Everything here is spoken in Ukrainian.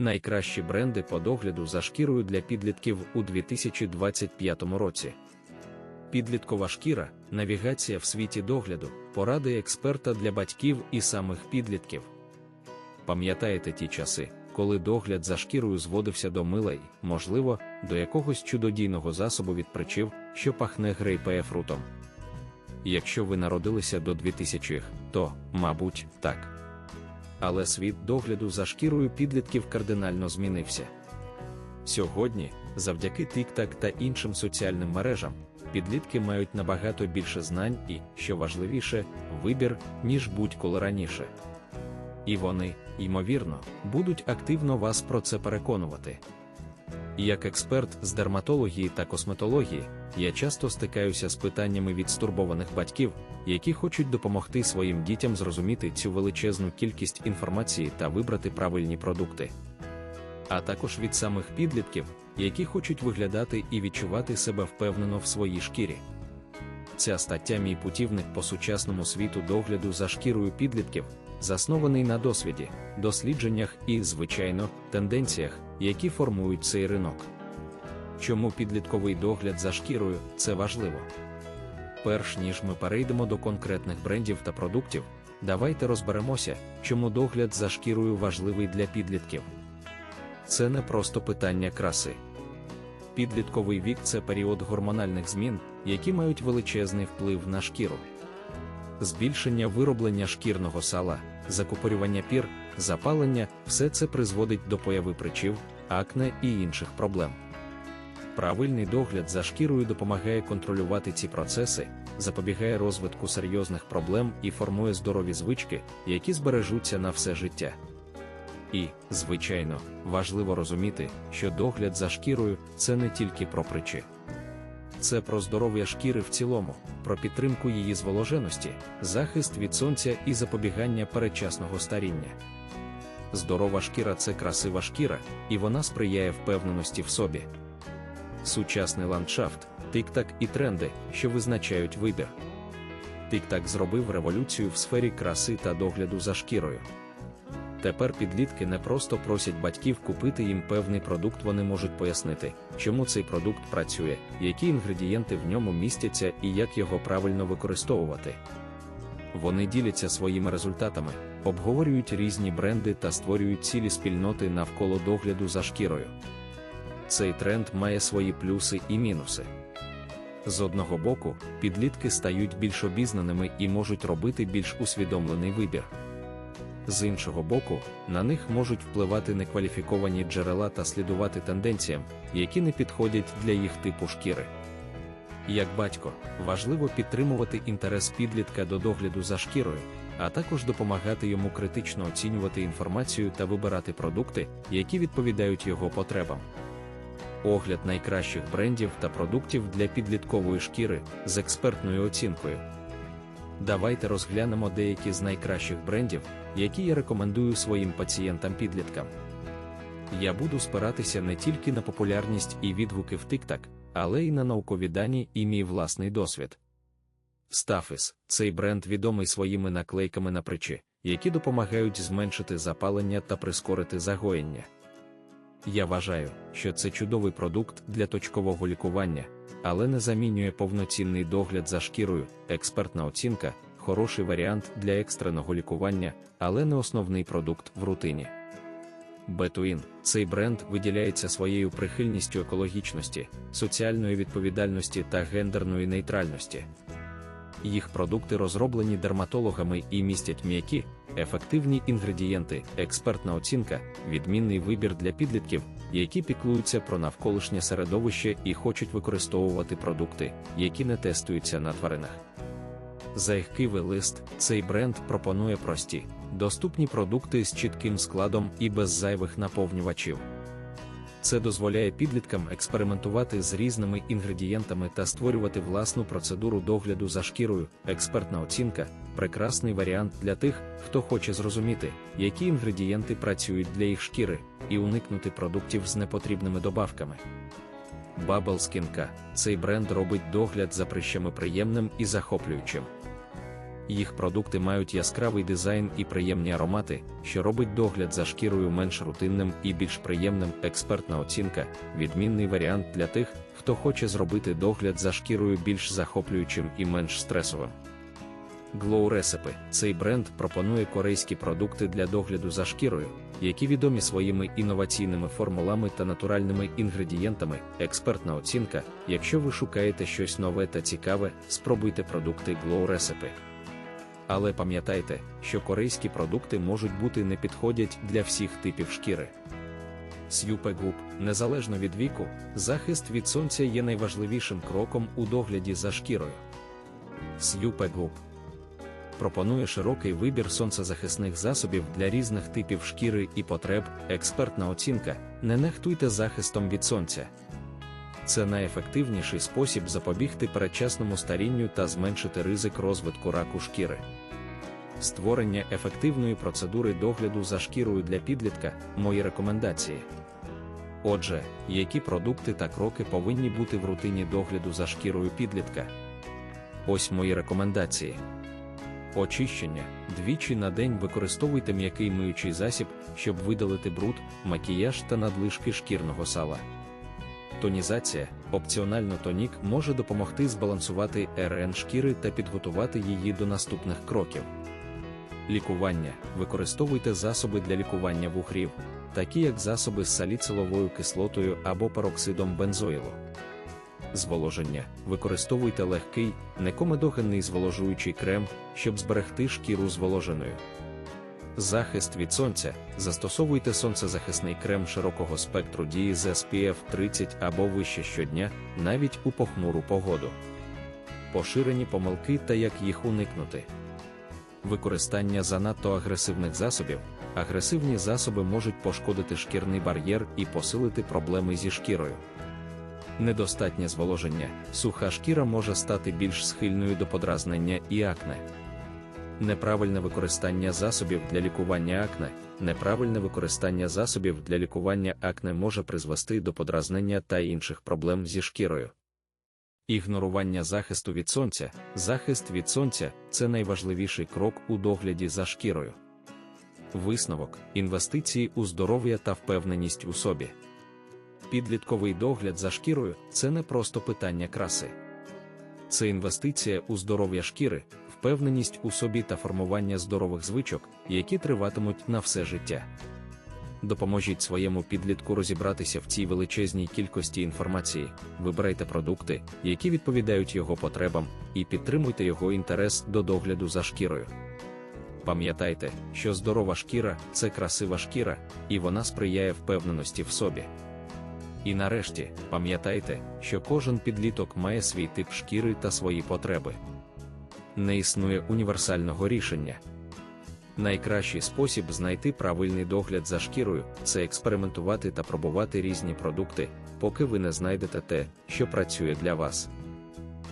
Найкращі бренди по догляду за шкірою для підлітків у 2025 році. Підліткова шкіра, навігація в світі догляду, поради експерта для батьків і самих підлітків. Пам'ятаєте ті часи, коли догляд за шкірою зводився до мила й, можливо, до якогось чудодійного засобу від причів, що пахне грейпефрутом? Якщо ви народилися до 2000-х, то, мабуть, так. Але світ догляду за шкірою підлітків кардинально змінився. Сьогодні, завдяки TikTok та іншим соціальним мережам, підлітки мають набагато більше знань і, що важливіше, вибір, ніж будь-коли раніше. І вони, ймовірно, будуть активно вас про це переконувати. Як експерт з дерматології та косметології, я часто стикаюся з питаннями від стурбованих батьків, які хочуть допомогти своїм дітям зрозуміти цю величезну кількість інформації та вибрати правильні продукти. А також від самих підлітків, які хочуть виглядати і відчувати себе впевнено в своїй шкірі. Ця стаття мій путівник по сучасному світу догляду за шкірою підлітків, заснований на досвіді, дослідженнях і, звичайно, тенденціях, які формують цей ринок. Чому підлітковий догляд за шкірою це важливо? Перш ніж ми перейдемо до конкретних брендів та продуктів, давайте розберемося, чому догляд за шкірою важливий для підлітків. Це не просто питання краси. Підлітковий вік це період гормональних змін, які мають величезний вплив на шкіру. Збільшення вироблення шкірного сала, закупорювання пір, запалення все це призводить до появи причів, акне і інших проблем. Правильний догляд за шкірою допомагає контролювати ці процеси, запобігає розвитку серйозних проблем і формує здорові звички, які збережуться на все життя. І, звичайно, важливо розуміти, що догляд за шкірою це не тільки про причі. Це про здоров'я шкіри в цілому, про підтримку її зволоженості, захист від сонця і запобігання передчасного старіння. Здорова шкіра це красива шкіра, і вона сприяє впевненості в собі. Сучасний ландшафт, тик-так і тренди, що визначають вибір. Тик-так зробив революцію в сфері краси та догляду за шкірою. Тепер підлітки не просто просять батьків купити їм певний продукт, вони можуть пояснити, чому цей продукт працює, які інгредієнти в ньому містяться і як його правильно використовувати. Вони діляться своїми результатами, обговорюють різні бренди та створюють цілі спільноти навколо догляду за шкірою. Цей тренд має свої плюси і мінуси. З одного боку, підлітки стають більш обізнаними і можуть робити більш усвідомлений вибір. З іншого боку, на них можуть впливати некваліфіковані джерела та слідувати тенденціям, які не підходять для їх типу шкіри. Як батько, важливо підтримувати інтерес підлітка до догляду за шкірою, а також допомагати йому критично оцінювати інформацію та вибирати продукти, які відповідають його потребам. Огляд найкращих брендів та продуктів для підліткової шкіри з експертною оцінкою. Давайте розглянемо деякі з найкращих брендів, які я рекомендую своїм пацієнтам-підліткам. Я буду спиратися не тільки на популярність і відгуки в TikTok, але й на наукові дані і мій власний досвід. Стафіс цей бренд відомий своїми наклейками на причі, які допомагають зменшити запалення та прискорити загоєння. Я вважаю, що це чудовий продукт для точкового лікування, але не замінює повноцінний догляд за шкірою, експертна оцінка, хороший варіант для екстреного лікування, але не основний продукт в рутині. Бетуін цей бренд виділяється своєю прихильністю екологічності, соціальної відповідальності та гендерної нейтральності. Їх продукти розроблені дерматологами і містять м'які, ефективні інгредієнти, експертна оцінка, відмінний вибір для підлітків, які піклуються про навколишнє середовище і хочуть використовувати продукти, які не тестуються на тваринах. Зайхкивий лист цей бренд пропонує прості, доступні продукти з чітким складом і без зайвих наповнювачів. Це дозволяє підліткам експериментувати з різними інгредієнтами та створювати власну процедуру догляду за шкірою, експертна оцінка, прекрасний варіант для тих, хто хоче зрозуміти, які інгредієнти працюють для їх шкіри, і уникнути продуктів з непотрібними добавками. Skin K – цей бренд робить догляд за прищами приємним і захоплюючим. Їх продукти мають яскравий дизайн і приємні аромати, що робить догляд за шкірою менш рутинним і більш приємним. Експертна оцінка відмінний варіант для тих, хто хоче зробити догляд за шкірою більш захоплюючим і менш стресовим. Glow Recipe – цей бренд пропонує корейські продукти для догляду за шкірою, які відомі своїми інноваційними формулами та натуральними інгредієнтами. Експертна оцінка. Якщо ви шукаєте щось нове та цікаве, спробуйте продукти Glow Recipe. Але пам'ятайте, що корейські продукти можуть бути не підходять для всіх типів шкіри. Сюпе Group, незалежно від віку, захист від сонця є найважливішим кроком у догляді за шкірою. Сюпе Group пропонує широкий вибір сонцезахисних засобів для різних типів шкіри і потреб, експертна оцінка. Не нехтуйте захистом від сонця. Це найефективніший спосіб запобігти передчасному старінню та зменшити ризик розвитку раку шкіри. Створення ефективної процедури догляду за шкірою для підлітка мої рекомендації. Отже, які продукти та кроки повинні бути в рутині догляду за шкірою підлітка? Ось мої рекомендації. Очищення. Двічі на день використовуйте м'який миючий засіб, щоб видалити бруд, макіяж та надлишки шкірного сала. Тонізація. Опціонально тонік може допомогти збалансувати РН шкіри та підготувати її до наступних кроків. Лікування. Використовуйте засоби для лікування вухрів, такі як засоби з саліциловою кислотою або пероксидом бензоїлу. Зволоження. Використовуйте легкий, некомедогенний зволожуючий крем, щоб зберегти шкіру зволоженою. Захист від сонця. Застосовуйте сонцезахисний крем широкого спектру дії з SPF 30 або вище щодня, навіть у похмуру погоду. Поширені помилки та як їх уникнути. Використання занадто агресивних засобів. Агресивні засоби можуть пошкодити шкірний бар'єр і посилити проблеми зі шкірою. Недостатнє зволоження. Суха шкіра може стати більш схильною до подразнення і акне. Неправильне використання засобів для лікування акне. Неправильне використання засобів для лікування акне може призвести до подразнення та інших проблем зі шкірою. Ігнорування захисту від сонця. Захист від сонця це найважливіший крок у догляді за шкірою. Висновок інвестиції у здоров'я та впевненість у собі. Підлітковий догляд за шкірою це не просто питання краси. Це інвестиція у здоров'я шкіри, впевненість у собі та формування здорових звичок, які триватимуть на все життя. Допоможіть своєму підлітку розібратися в цій величезній кількості інформації, вибирайте продукти, які відповідають його потребам, і підтримуйте його інтерес до догляду за шкірою. Пам'ятайте, що здорова шкіра це красива шкіра, і вона сприяє впевненості в собі. І нарешті, пам'ятайте, що кожен підліток має свій тип шкіри та свої потреби. Не існує універсального рішення. Найкращий спосіб знайти правильний догляд за шкірою це експериментувати та пробувати різні продукти, поки ви не знайдете те, що працює для вас.